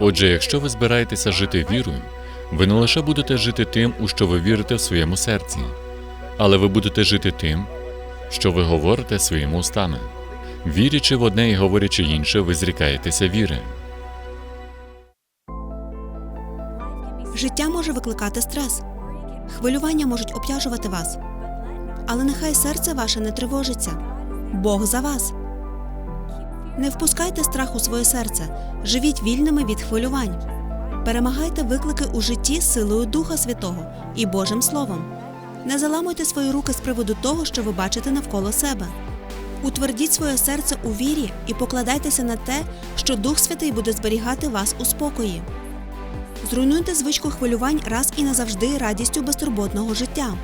Отже, якщо ви збираєтеся жити вірою, ви не лише будете жити тим, у що ви вірите в своєму серці, але ви будете жити тим, що ви говорите своїми устами. Вірячи в одне і говорячи інше, ви зрікаєтеся віри. Життя може викликати стрес. Хвилювання можуть обтяжувати вас. Але нехай серце ваше не тривожиться. Бог за вас. Не впускайте страх у своє серце. Живіть вільними від хвилювань. Перемагайте виклики у житті силою Духа Святого і Божим Словом. Не заламуйте свої руки з приводу того, що ви бачите навколо себе. Утвердіть своє серце у вірі і покладайтеся на те, що Дух Святий буде зберігати вас у спокої. Зруйнуйте звичку хвилювань раз і назавжди радістю безтурботного життя.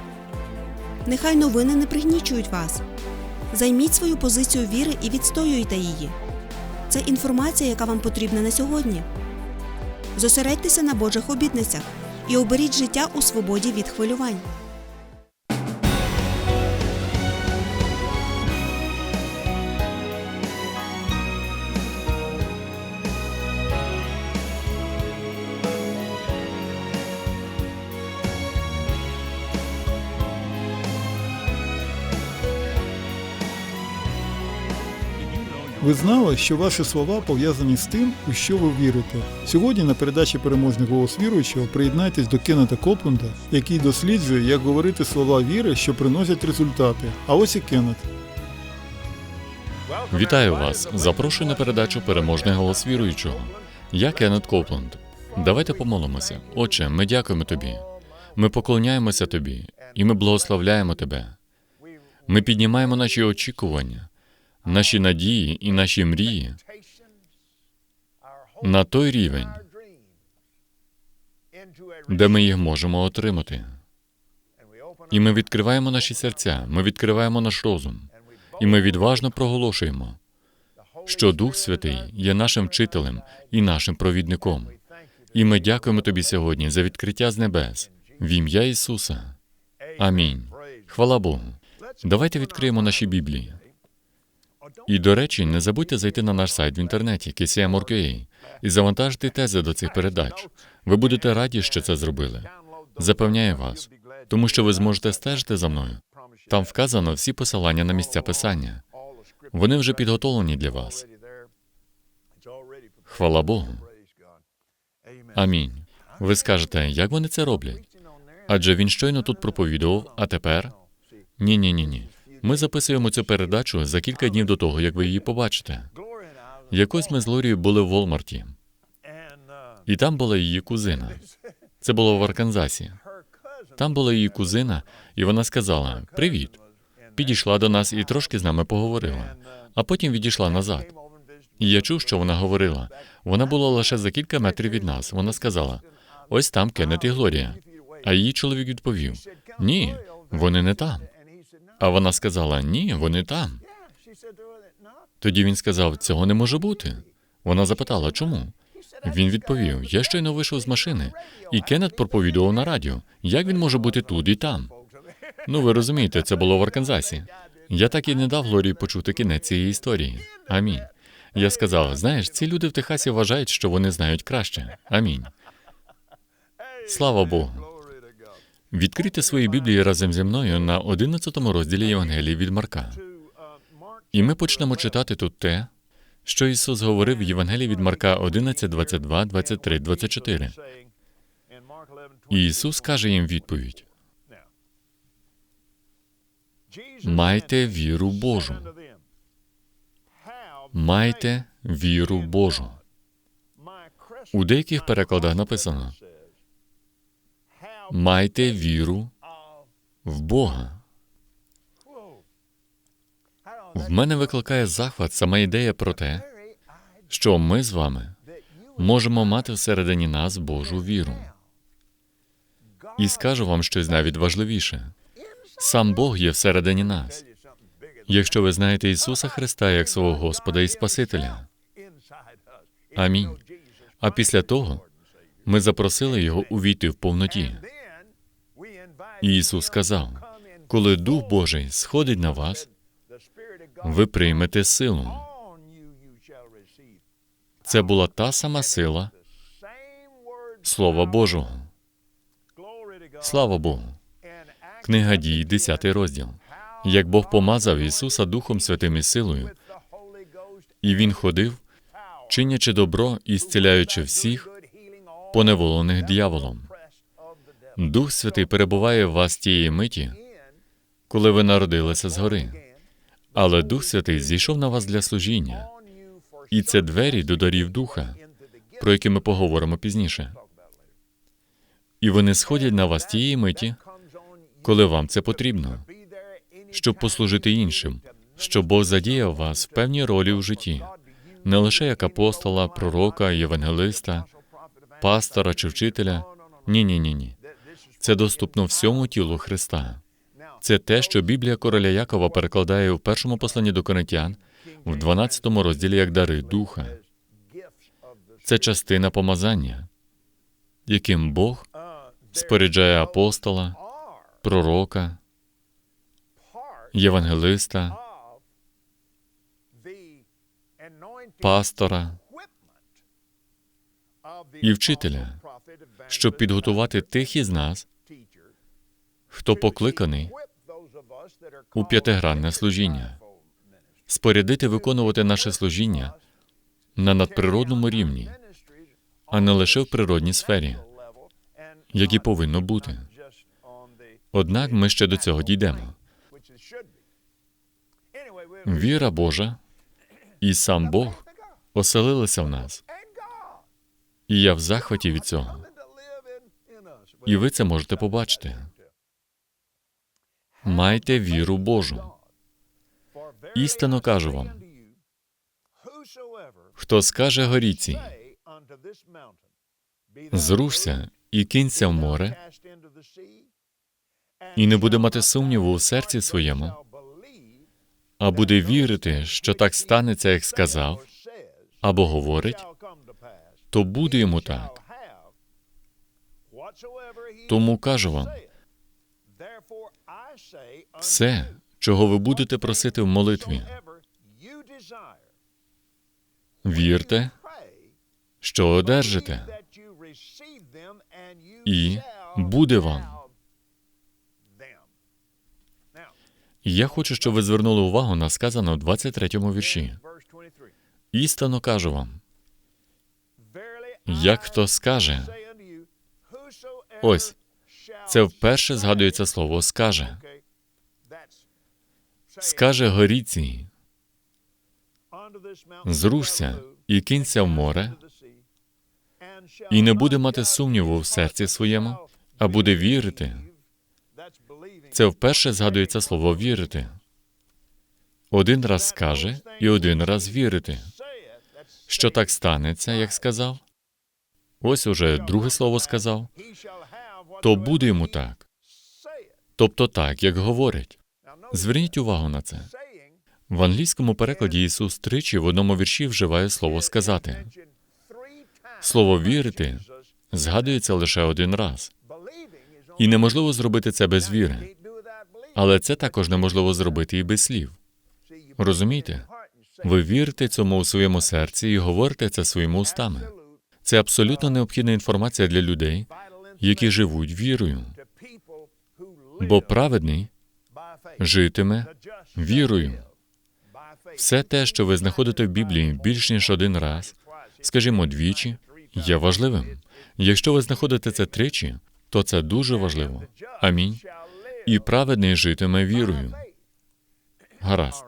Нехай новини не пригнічують вас. Займіть свою позицію віри і відстоюйте її. Це інформація, яка вам потрібна на сьогодні. Зосередьтеся на Божих обітницях і оберіть життя у свободі від хвилювань. Ви знали, що ваші слова пов'язані з тим, у що ви вірите. Сьогодні на передачі Переможний голос віруючого приєднайтесь до Кеннета Копленда, який досліджує, як говорити слова віри, що приносять результати. А ось і Кеннет. Вітаю вас! Запрошую на передачу Переможний голос віруючого. Я Кеннет Копленд. Давайте помолимося. Отче, ми дякуємо тобі. Ми поклоняємося тобі, і ми благословляємо тебе. Ми піднімаємо наші очікування, наші надії і наші мрії на той рівень, де ми їх можемо отримати. І ми відкриваємо наші серця, ми відкриваємо наш розум, і ми відважно проголошуємо, що Дух Святий є нашим вчителем і нашим провідником. І ми дякуємо тобі сьогодні за відкриття з небес в ім'я Ісуса. Амінь. Хвала Богу. Давайте відкриємо наші Біблії. І, до речі, не забудьте зайти на наш сайт в інтернеті KCM.org.ua і завантажити тези до цих передач. Ви будете раді, що це зробили. Запевняю вас, тому що ви зможете стежити за мною. Там вказано всі посилання на місця писання. Вони вже підготовлені для вас. Хвала Богу. Амінь. Ви скажете, як вони це роблять? Адже він щойно тут проповідував, а тепер ні, ні, ні, ні. Ми записуємо цю передачу за кілька днів до того, як ви її побачите. Якось ми з Лорією були в Волмарті, і там була її кузина. Це було в Арканзасі. Там була її кузина, і вона сказала: Привіт. Підійшла до нас і трошки з нами поговорила, а потім відійшла назад. І я чув, що вона говорила. Вона була лише за кілька метрів від нас. Вона сказала: ось там Кеннет і Глорія. А її чоловік відповів: Ні, вони не там. А вона сказала: Ні, вони там. Тоді він сказав: цього не може бути. Вона запитала, чому? Він відповів: Я щойно вийшов з машини, і Кеннет проповідував на радіо. Як він може бути тут і там? Ну, ви розумієте, це було в Арканзасі. Я так і не дав Глорії почути кінець цієї історії. Амінь. Я сказав: знаєш, ці люди в Техасі вважають, що вони знають краще. Амінь. Слава Богу. Відкрийте свої Біблії разом зі мною на 11 розділі Євангелії від Марка. І ми почнемо читати тут те, що Ісус говорив в Євангелії від Марка 11, 22, 23, 24. І Ісус каже їм відповідь: Майте віру Божу. Майте віру Божу. У деяких перекладах написано: Майте віру в Бога. В мене викликає захват сама ідея про те, що ми з вами можемо мати всередині нас Божу віру. І скажу вам щось навіть важливіше: сам Бог є всередині нас. Якщо ви знаєте Ісуса Христа як свого Господа і Спасителя. Амінь. А після того ми запросили Його увійти в повноті. Ісус сказав: коли Дух Божий сходить на вас, ви приймете силу. Це була та сама сила Слова Божого. Слава Богу. Книга дій, 10 розділ. Як Бог помазав Ісуса Духом Святим і силою, і Він ходив, чинячи добро і зціляючи всіх, поневолених дьяволом. Дух Святий перебуває в вас тієї миті, коли ви народилися згори. Але Дух Святий зійшов на вас для служіння, і це двері до дарів Духа, про які ми поговоримо пізніше. І вони сходять на вас тієї миті, коли вам це потрібно, щоб послужити іншим, щоб Бог задіяв вас в певній ролі у житті, не лише як апостола, пророка, євангелиста, пастора чи вчителя. Ні, ні, ні, ні. Це доступно всьому тілу Христа. Це те, що Біблія короля Якова перекладає в першому посланні до Коринтян, в 12 розділі як дари Духа. Це частина помазання, яким Бог споряджає апостола, пророка, євангелиста, пастора і вчителя, щоб підготувати тих із нас, хто покликаний у п'ятигранне служіння, спорядити виконувати наше служіння на надприродному рівні, а не лише в природній сфері, як і повинно бути. Однак ми ще до цього дійдемо. Віра Божа і сам Бог оселилися в нас, і я в захваті від цього. І ви це можете побачити. Майте віру Божу. Істинно кажу вам, хто скаже горіці, зрушся і кинься в море, і не буде мати сумніву у серці своєму, а буде вірити, що так станеться, як сказав, або говорить, то буде йому так. Тому кажу вам, все, чого ви будете просити в молитві, вірте, що одержите, і буде вам. Я хочу, щоб ви звернули увагу на сказане в 23-му вірші. Істинно кажу вам, як хто скаже, ось це вперше згадується слово скаже. Скаже горіці, зрушся і кинься в море, і не буде мати сумніву в серці своєму, а буде вірити. Це вперше згадується слово вірити. Один раз скаже і один раз вірити. Що так станеться, як сказав? Ось уже друге слово сказав, то буде йому так. Тобто так, як говорять. Зверніть увагу на це. В англійському перекладі Ісус тричі в одному вірші вживає слово сказати. Слово вірити згадується лише один раз, і неможливо зробити це без віри. Але це також неможливо зробити і без слів. Розумієте? Ви вірите цьому у своєму серці і говорите це своїми устами. Це абсолютно необхідна інформація для людей, які живуть вірою. Бо праведний житиме вірою. Все те, що ви знаходите в Біблії більш ніж один раз, скажімо, двічі, є важливим. Якщо ви знаходите це тричі, то це дуже важливо. Амінь. І праведний житиме вірою. Гаразд.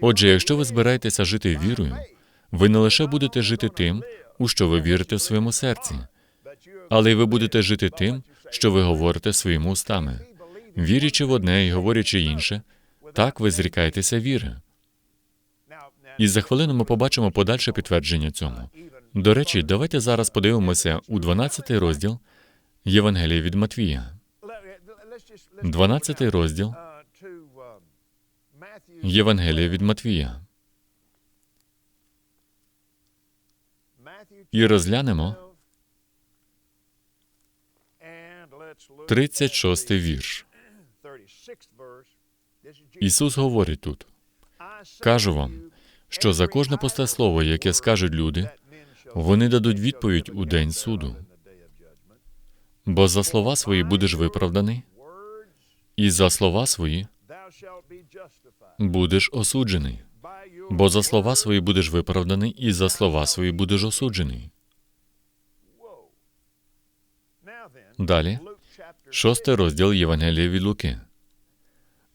Отже, якщо ви збираєтеся жити вірою, ви не лише будете жити тим, у що ви вірите в своєму серці, але й ви будете жити тим, що ви говорите своїми устами. Вірячи в одне і говорячи інше, так ви зрікаєтеся віри. І за хвилину ми побачимо подальше підтвердження цьому. До речі, давайте зараз подивимося у 12 розділ Євангелія від Матвія. 12 розділ Євангелія від Матвія. І розглянемо 36 вірш. Ісус говорить тут: кажу вам, що за кожне пусте слово, яке скажуть люди, вони дадуть відповідь у день суду. Бо за слова свої будеш виправданий, і за слова свої будеш осуджений. Бо за слова свої будеш виправданий, і за слова свої будеш осуджений. Далі, шостий розділ Євангелія від Луки.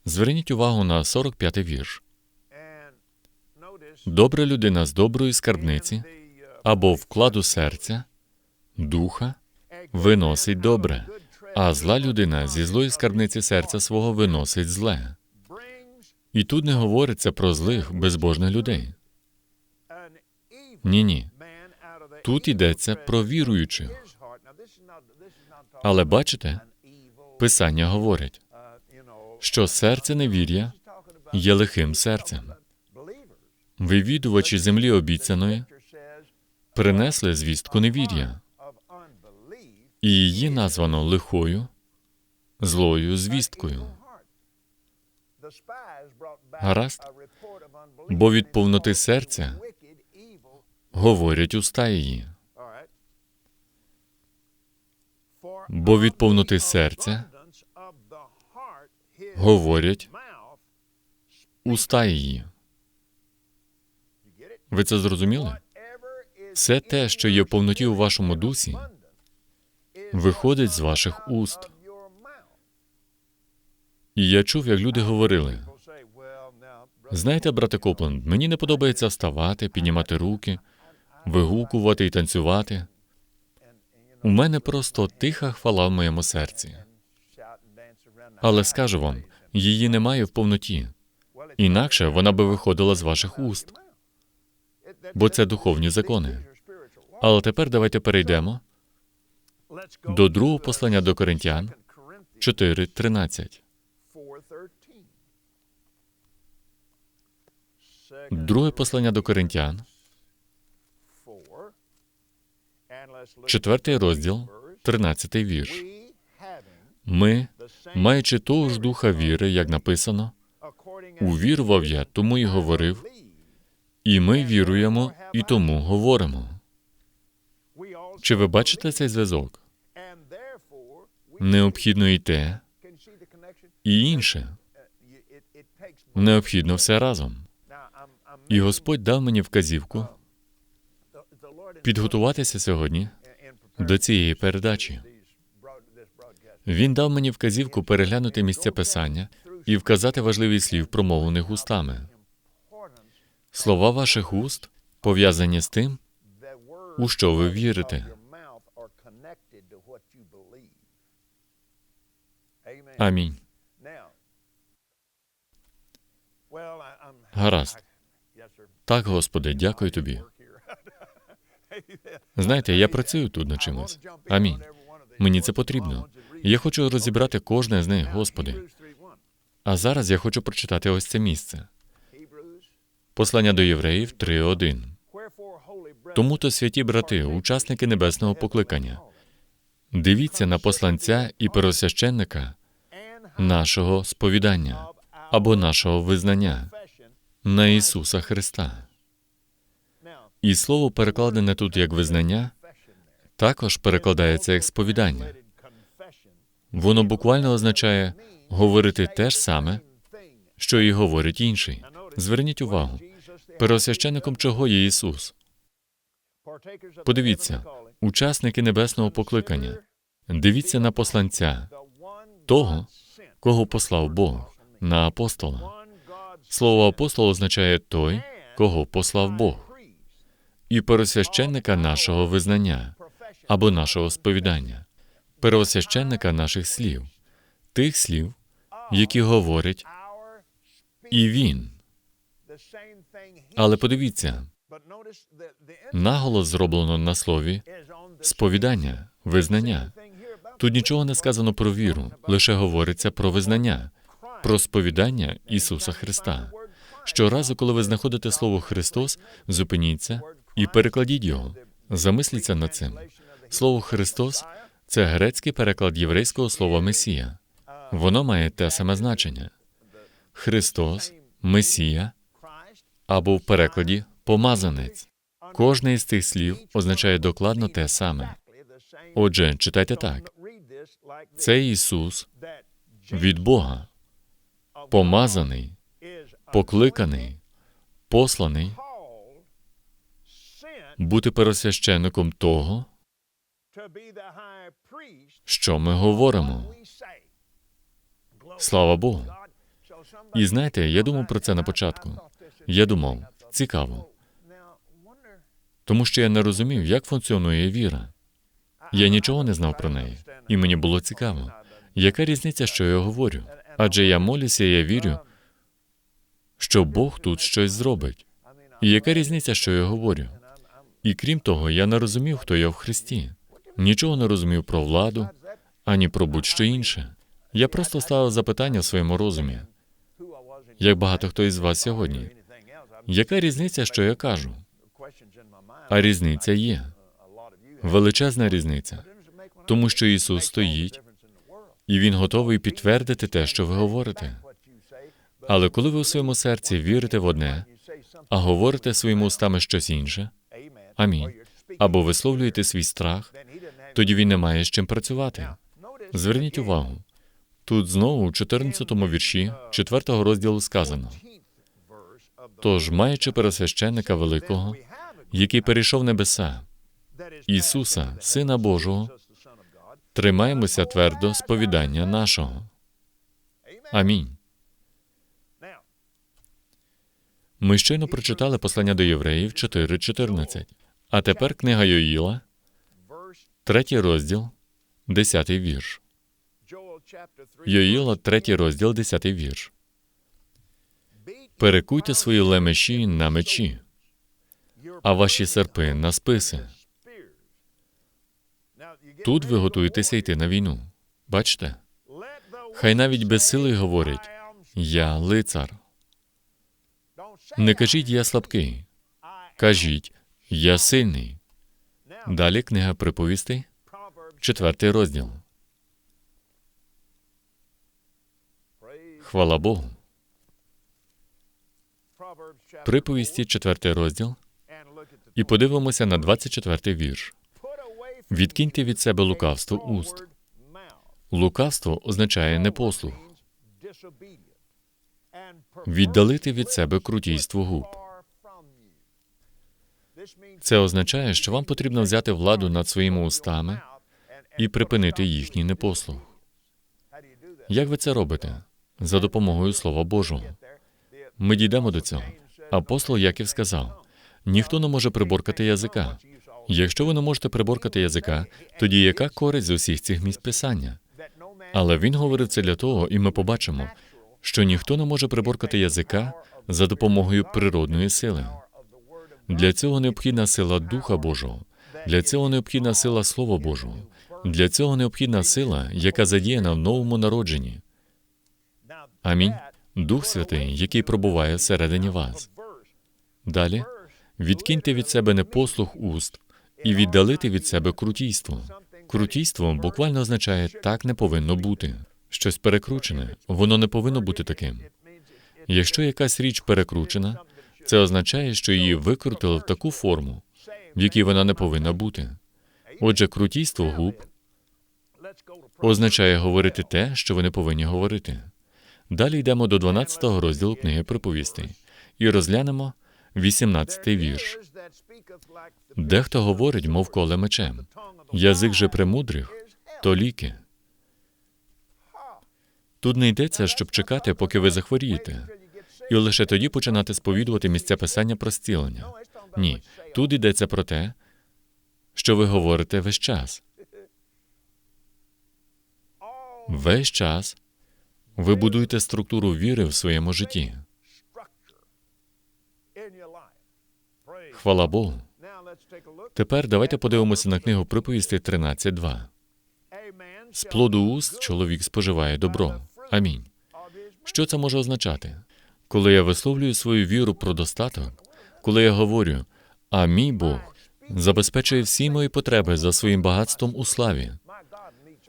Зверніть увагу на 45-й вірш. Добра людина з доброї скарбниці або вкладу серця, духа виносить добре, а зла людина зі злої скарбниці серця свого виносить зле. І тут не говориться про злих, безбожних людей. Ні, ні. Тут йдеться про віруючих. Але бачите, Писання говорить, що серце невір'я є лихим серцем. Вивідувачі землі обіцяної принесли звістку невір'я, і її названо лихою, злою звісткою. Гаразд? Бо від повноти серця говорять уста її. Бо від повноти серця говорять уста її. Ви це зрозуміли? Все те, що є в повноті у вашому дусі, виходить з ваших уст. І я чув, як люди говорили: знаєте, брате Копленд, мені не подобається вставати, піднімати руки, вигукувати і танцювати. У мене просто тиха хвала в моєму серці. Але скажу вам, її немає в повноті. Інакше вона би виходила з ваших уст, бо це духовні закони. Але тепер давайте перейдемо до другого послання до Коринтян 4.13. Друге послання до Коринтян, четвертий розділ, 13 вірш. Ми, маючи того ж духа віри, як написано, увірував я, тому і говорив, і ми віруємо, і тому говоримо. Чи ви бачите цей зв'язок? Необхідно і те, і інше. Необхідно все разом. І Господь дав мені вказівку підготуватися сьогодні до цієї передачі. Він дав мені вказівку переглянути місця писання і вказати важливість слів, промовлених устами. Слова ваших уст пов'язані з тим, у що ви вірите. Амінь. Гаразд. Так, Господи, дякую тобі. Знаєте, я працюю тут над чимось. Амінь. Мені це потрібно. Я хочу розібрати кожне з них, Господи. А зараз я хочу прочитати ось це місце. Послання до євреїв 3.1. Тому то, святі брати, учасники небесного покликання, дивіться на посланця і первосвященника нашого сповідання або нашого визнання на Ісуса Христа. І слово, перекладене тут як визнання, також перекладається як сповідання. Воно буквально означає говорити те ж саме, що і говорить інший. Зверніть увагу, первосвященником чого є Ісус? Подивіться, учасники небесного покликання. Дивіться на посланця, того, кого послав Бог, на апостола. Слово апостол означає той, кого послав Бог, і первосвященника нашого визнання або нашого сповідання, первосвященника наших слів, тих слів, які говорить і він. Але подивіться, наголос зроблено на слові сповідання, визнання. Тут нічого не сказано про віру, лише говориться про визнання, про сповідання Ісуса Христа. Щоразу, коли ви знаходите слово Христос, зупиніться і перекладіть його. Замисліться над цим. Слово Христос це грецький переклад єврейського слова Месія. Воно має те саме значення. Христос, Месія або в перекладі помазанець. Кожне із цих слів означає докладно те саме. Отже, читайте так: це Ісус від Бога, помазаний, покликаний, посланий бути пересвященником того, що ми говоримо. Слава Богу. І знаєте, я думав про це на початку. Я думав, цікаво, тому що я не розумів, як функціонує віра. Я нічого не знав про неї, і мені було цікаво, яка різниця, що я говорю? Адже я молюся, і я вірю, що Бог тут щось зробить. І яка різниця, що я говорю? І крім того, я не розумів, хто я в Христі. Нічого не розумів про владу, ані про будь-що інше. Я просто ставив запитання в своєму розумі, як багато хто із вас сьогодні. Яка різниця, що я кажу? А різниця є. Величезна різниця. Тому що Ісус стоїть, і Він готовий підтвердити те, що ви говорите. Але коли ви у своєму серці вірите в одне, а говорите своїми устами щось інше, амінь, або висловлюєте свій страх, тоді він не має з чим працювати. Зверніть увагу. Тут знову у 14-му вірші 4-го розділу сказано: Тож, маючи пересвященника великого, який перейшов небеса, Ісуса, Сина Божого, тримаємося твердо сповідання нашого. Амінь. Ми щойно прочитали послання до євреїв 4.14. А тепер книга Йоїла, третій розділ, десятий вірш. Йоїла, третій розділ, десятий вірш. Перекуйте свої лемеші на мечі, а ваші серпи на списи. Тут ви готуєтеся йти на війну. Бачите? Хай навіть безсилий говорить Я лицар. Не кажіть я слабкий. Кажіть, я сильний. Далі книга приповістей, четвертий розділ. Хвала Богу. Приповісті, четвертий розділ, і подивимося на 24 вірш. Відкиньте від себе лукавство уст. Лукавство означає непослух. Віддалити від себе крутійство губ. Це означає, що вам потрібно взяти владу над своїми устами і припинити їхній непослух. Як ви це робите? За допомогою Слова Божого. Ми дійдемо до цього. Апостол Яків сказав: ніхто не може приборкати язика. Якщо ви не можете приборкати язика, тоді яка користь з усіх цих місць писання? Але він говорив це для того, і ми побачимо, що ніхто не може приборкати язика за допомогою природної сили. Для цього необхідна сила Духа Божого, для цього необхідна сила Слова Божого, для цього необхідна сила, яка задіяна в новому народженні. Амінь. Дух Святий, який пробуває всередині вас. Далі відкиньте від себе непослух уст і віддалити від себе крутійство. Крутійство буквально означає так не повинно бути. Щось перекручене, воно не повинно бути таким. Якщо якась річ перекручена, це означає, що її викрутили в таку форму, в якій вона не повинна бути. Отже, крутійство губ означає говорити те, що ви не повинні говорити. Далі йдемо до 12 розділу книги приповістей і розглянемо 18 вірш. Дехто говорить, мов коле мечем. Язик же премудрих, то ліки. Тут не йдеться, щоб чекати, поки ви захворієте, і лише тоді починати сповідувати місця писання про зцілення. Ні, тут йдеться про те, що ви говорите весь час. Весь час ви будуєте структуру віри в своєму житті. Хвала Богу. Тепер давайте подивимося на книгу приповісти 13.2. З плоду уст чоловік споживає добро. Амінь. Що це може означати? Коли я висловлюю свою віру про достаток, коли я говорю, а мій Бог забезпечує всі мої потреби за своїм багатством у славі.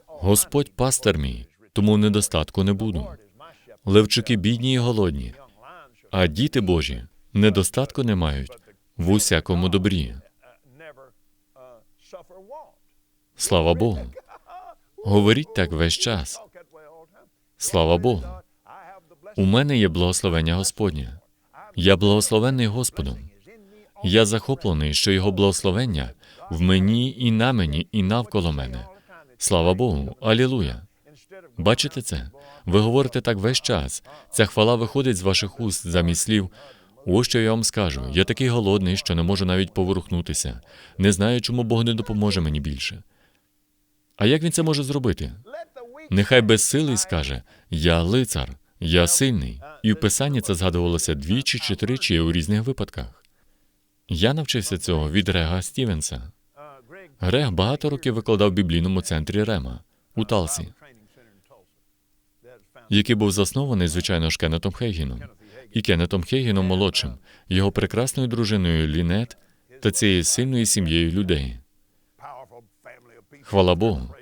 Господь пастир мій, тому недостатку не буду. Левчики бідні і голодні, а діти Божі недостатку не мають в усякому добрі. Слава Богу. Говоріть так весь час. Слава Богу. У мене є благословення Господнє. Я благословений Господом. Я захоплений, що Його благословення в мені і на мені, і навколо мене. Слава Богу, Алілуя. Бачите це? Ви говорите так весь час. Ця хвала виходить з ваших уст замість слів. Ось що я вам скажу. Я такий голодний, що не можу навіть поворухнутися. Не знаю, чому Бог не допоможе мені більше. А як він це може зробити? Нехай безсилий скаже: Я лицар, я сильний. І в писанні це згадувалося двічі чи тричі у різних випадках. Я навчився цього від Рега Стівенса. Грег багато років викладав в біблійному центрі Рема у Талсі, який був заснований, звичайно ж, Кеннетом Хейгіном. І Кеннетом Хейгіном молодшим, його прекрасною дружиною Лінет та цією сильною сім'єю людей. Хвала Богу.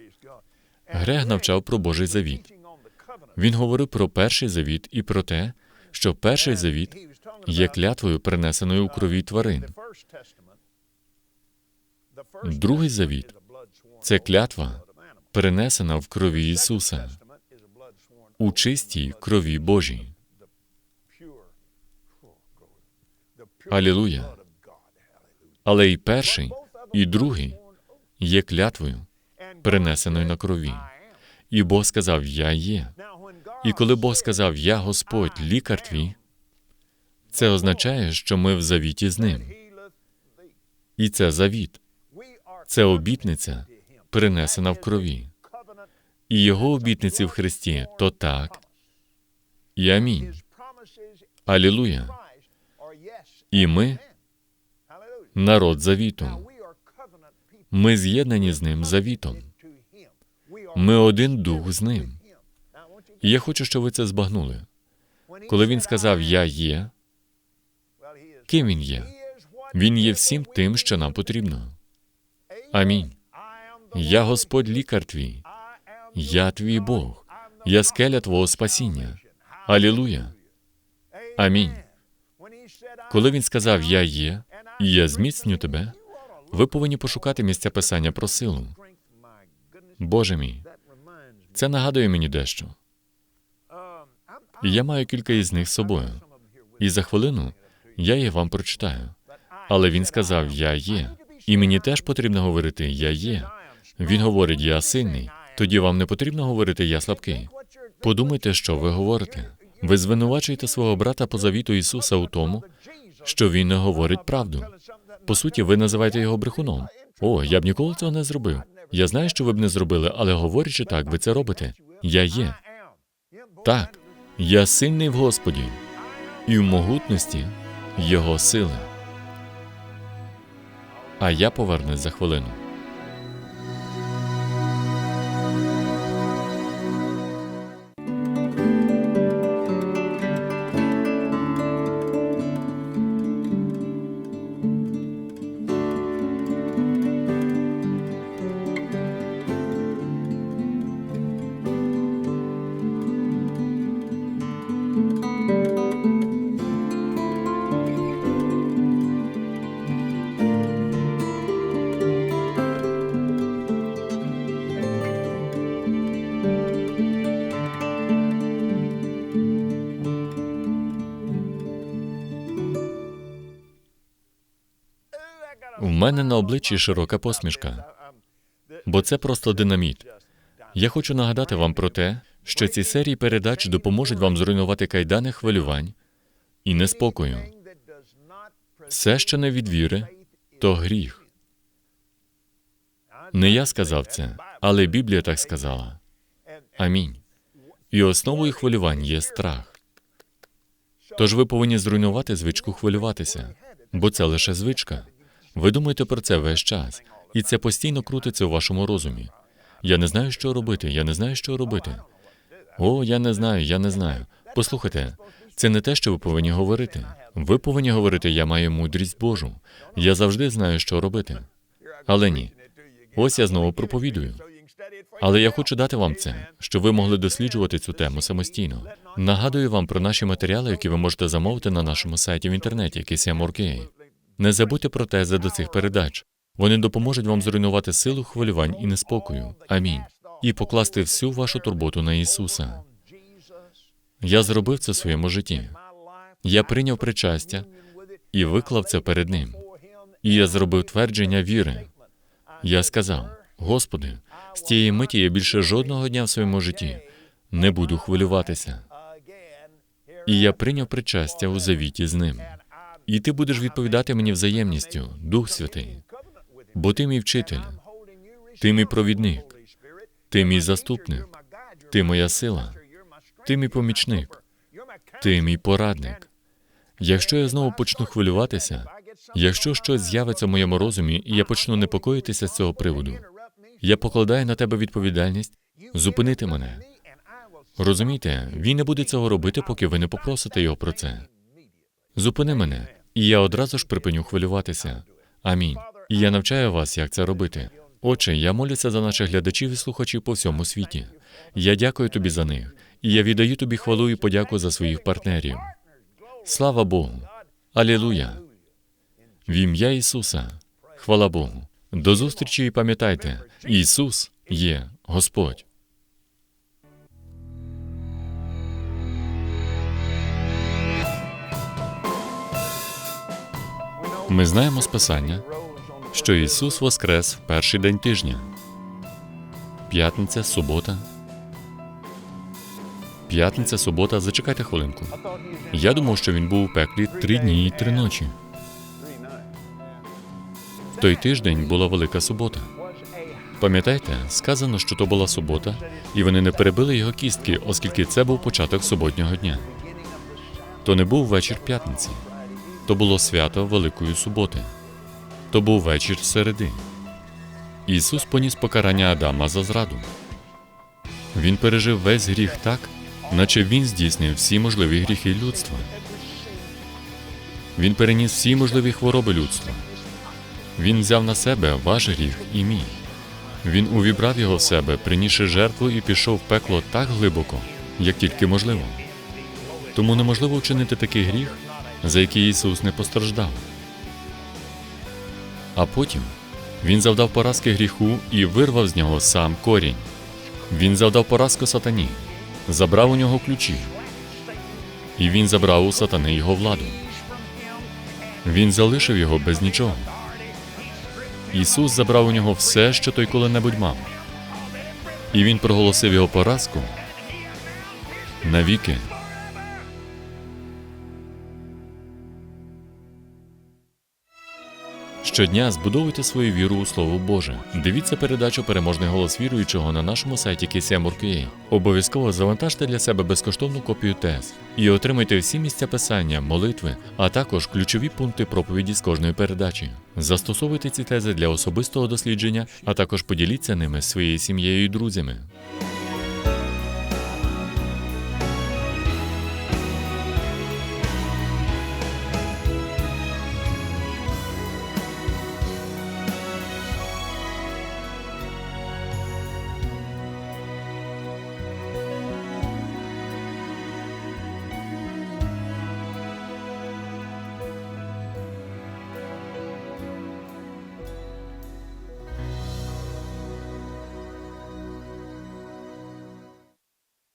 Грег навчав про Божий завіт. Він говорив про перший завіт і про те, що перший завіт є клятвою, принесеною у крові тварин. Другий завіт Це клятва, перенесена в крові Ісуса, у чистій крові Божій. Алілуя. Але і перший, і другий є клятвою, перенесеною на крові. І Бог сказав: Я є. І коли Бог сказав Я Господь, лікар твій, це означає, що ми в завіті з ним. І це завіт, це обітниця, перенесена в крові. І його обітниці в Христі то так і амінь. Алілуя. І ми народ завіту. Ми з'єднані з ним завітом. Ми один дух з ним. І я хочу, щоб ви це збагнули. Коли він сказав Я є, ким він є? Він є всім тим, що нам потрібно. Амінь. Я Господь лікар твій, я твій Бог, я скеля твого спасіння. Алілуя. Амінь. Коли він сказав Я є, і я зміцню тебе, ви повинні пошукати місця писання про силу. Боже мій, це нагадує мені дещо. Я маю кілька із них з собою. І за хвилину я їх вам прочитаю. Але він сказав Я є. І мені теж потрібно говорити Я є. Він говорить Я сильний. Тоді вам не потрібно говорити Я слабкий. Подумайте, що ви говорите. Ви звинувачуєте свого брата по завіту Ісуса у тому, що він не говорить правду. По суті, ви називаєте його брехуном. О, я б ніколи цього не зробив. Я знаю, що ви б не зробили, але говорячи так, ви це робите. Я є. Так, я сильний в Господі і в могутності Його сили. А я повернусь за хвилину. Мене на обличчі широка посмішка, бо це просто динаміт. Я хочу нагадати вам про те, що ці серії передач допоможуть вам зруйнувати кайдани хвилювань і неспокою. Все, що не від віри, то гріх. Не я сказав це, але Біблія так сказала. Амінь. І основою хвилювань є страх. Тож ви повинні зруйнувати звичку хвилюватися, бо це лише звичка. Ви думаєте про це весь час, і це постійно крутиться у вашому розумі. Я не знаю, що робити, я не знаю, що робити. О, я не знаю, я не знаю. Послухайте, це не те, що ви повинні говорити. Ви повинні говорити, я маю мудрість Божу. Я завжди знаю, що робити. Але ні. Ось я знову проповідую. Але я хочу дати вам це, щоб ви могли досліджувати цю тему самостійно. Нагадую вам про наші матеріали, які ви можете замовити на нашому сайті в інтернеті, KCM.org.ua. Не забудьте про тези до цих передач. Вони допоможуть вам зруйнувати силу хвилювань і неспокою. Амінь. І покласти всю вашу турботу на Ісуса. Я зробив це в своєму житті. Я прийняв причастя і виклав це перед Ним. І я зробив твердження віри. Я сказав: Господи, з тієї миті я більше жодного дня в своєму житті не буду хвилюватися. І я прийняв причастя у завіті з ним. І ти будеш відповідати мені взаємністю, Дух Святий, бо ти мій вчитель, ти мій провідник, ти мій заступник, ти моя сила, ти мій помічник, ти мій порадник. Якщо я знову почну хвилюватися, якщо щось з'явиться в моєму розумі, і я почну непокоїтися з цього приводу, я покладаю на тебе відповідальність зупинити мене. Розумієте, він не буде цього робити, поки ви не попросите його про це. Зупини мене, і я одразу ж припиню хвилюватися. Амінь. І я навчаю вас, як це робити. Отче, я молюся за наших глядачів і слухачів по всьому світі. Я дякую тобі за них, і я віддаю тобі хвалу і подяку за своїх партнерів. Слава Богу! Алілуя! В ім'я Ісуса. Хвала Богу. До зустрічі і пам'ятайте, Ісус є Господь. Ми знаємо з Писання, що Ісус воскрес в перший день тижня. П'ятниця, субота. П'ятниця, субота, зачекайте хвилинку. Я думав, що він був у пеклі три дні і три ночі. В той тиждень була велика субота. Пам'ятаєте, сказано, що то була субота, і вони не перебили його кістки, оскільки це був початок суботнього дня. То не був вечір п'ятниці, то було свято Великої суботи, то був вечір середи. Ісус поніс покарання Адама за зраду. Він пережив весь гріх так, наче він здійснив всі можливі гріхи людства. Він переніс всі можливі хвороби людства. Він взяв на себе ваш гріх і мій. Він увібрав його в себе, принісши жертву і пішов в пекло так глибоко, як тільки можливо. Тому неможливо вчинити такий гріх, за який Ісус не постраждав. А потім він завдав поразки гріху і вирвав з нього сам корінь. Він завдав поразку сатані, забрав у нього ключі, і він забрав у сатани його владу. Він залишив його без нічого. Ісус забрав у нього все, що той коли-небудь мав. І він проголосив його поразку навіки. Щодня збудовуйте свою віру у Слово Боже. Дивіться передачу Переможний голос віруючого на нашому сайті KCM.org.ua. Обов'язково завантажте для себе безкоштовну копію тез і отримайте всі місця писання, молитви, а також ключові пункти проповіді з кожної передачі. Застосовуйте ці тези для особистого дослідження, а також поділіться ними з своєю сім'єю і друзями.